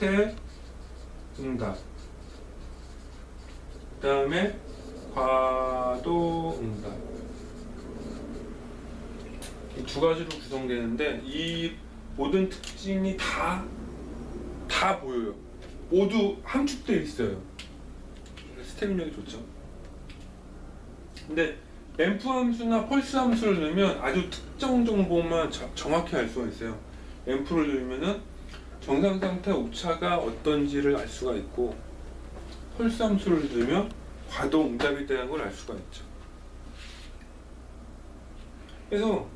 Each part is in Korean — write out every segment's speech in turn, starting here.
형태 응답 그 다음에 과도 응답 이 두 가지로 구성되는데 이 모든 특징이 다 다 보여요. 모두 함축되어 있어요. 스텝력이 좋죠. 근데 앰프 함수나 펄스 함수를 넣으면 아주 특정 정보만 자- 정확히 알 수가 있어요. 앰프를 넣으면은 정상 상태 오차가 어떤지를 알 수가 있고 함수를 넣으면 과도 응답에 대한 걸 알 수가 있죠. 그래서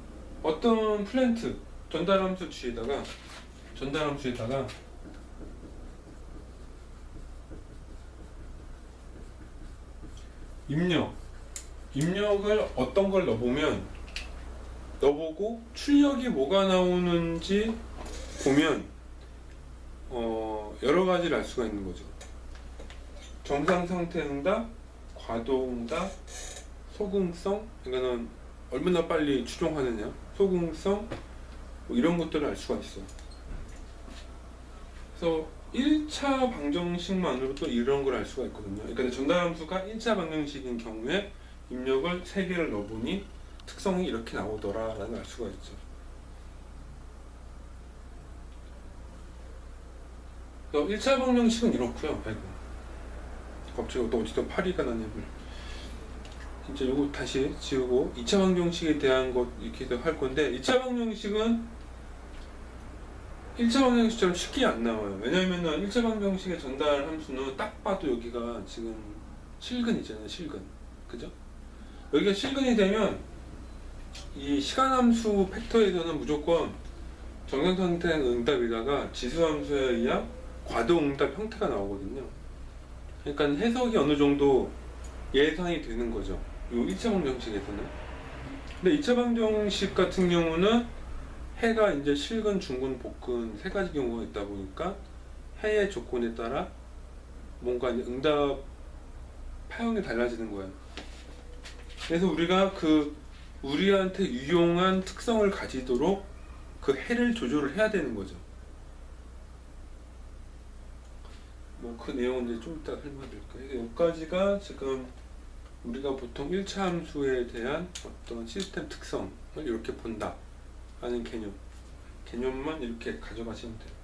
어떤 플랜트 전달 함수 뒤에다가 전달 함수에다가 입력 입력을 어떤 걸 넣어보면 넣어보고 출력이 뭐가 나오는지 보면 어, 여러 가지를 알 수가 있는 거죠. 정상 상태 응답, 과도 응답, 소금성, 이거는 얼마나 빨리 추종하느냐, 소금성 뭐 이런 것들을 알 수가 있어요. 그래서 1차 방정식만으로도 이런 걸 알 수가 있거든요. 그러니까 전달 함수가 1차 방정식인 경우에 입력을 3개를 넣어보니 특성이 이렇게 나오더라라는 걸알 수가 있죠. 그래서 1차 방정식은 이렇고요. 아이고. 갑자기 또 어디서 파리가 나냐고. 이제 요거 다시 지우고 2차 방정식에 대한 것 이렇게 할 건데 2차 방정식은 1차 방정식처럼 쉽게 안 나와요. 왜냐면은 1차 방정식의 전달 함수는 딱 봐도 여기가 지금 실근이잖아요. 실근. 그죠? 여기가 실근이 되면 이 시간 함수 팩터에서는 무조건 정상 상태 응답에다가 지수 함수에 의한 과도 응답 형태가 나오거든요. 그러니까 해석이 어느 정도 예상이 되는 거죠. 요 1차 방정식에서는. 근데 2차 방정식 같은 경우는 해가 이제 실근, 중근, 복근 세 가지 경우가 있다 보니까 해의 조건에 따라 뭔가 응답 파형이 달라지는 거예요. 그래서 우리가 그 우리한테 유용한 특성을 가지도록 그 해를 조절을 해야 되는 거죠. 뭐 그 내용은 이제 좀 이따 설명드릴게요. 여기까지가 지금 우리가 보통 1차 함수에 대한 어떤 시스템 특성을 이렇게 본다 하는 개념. 개념만 이렇게 가져가시면 돼요.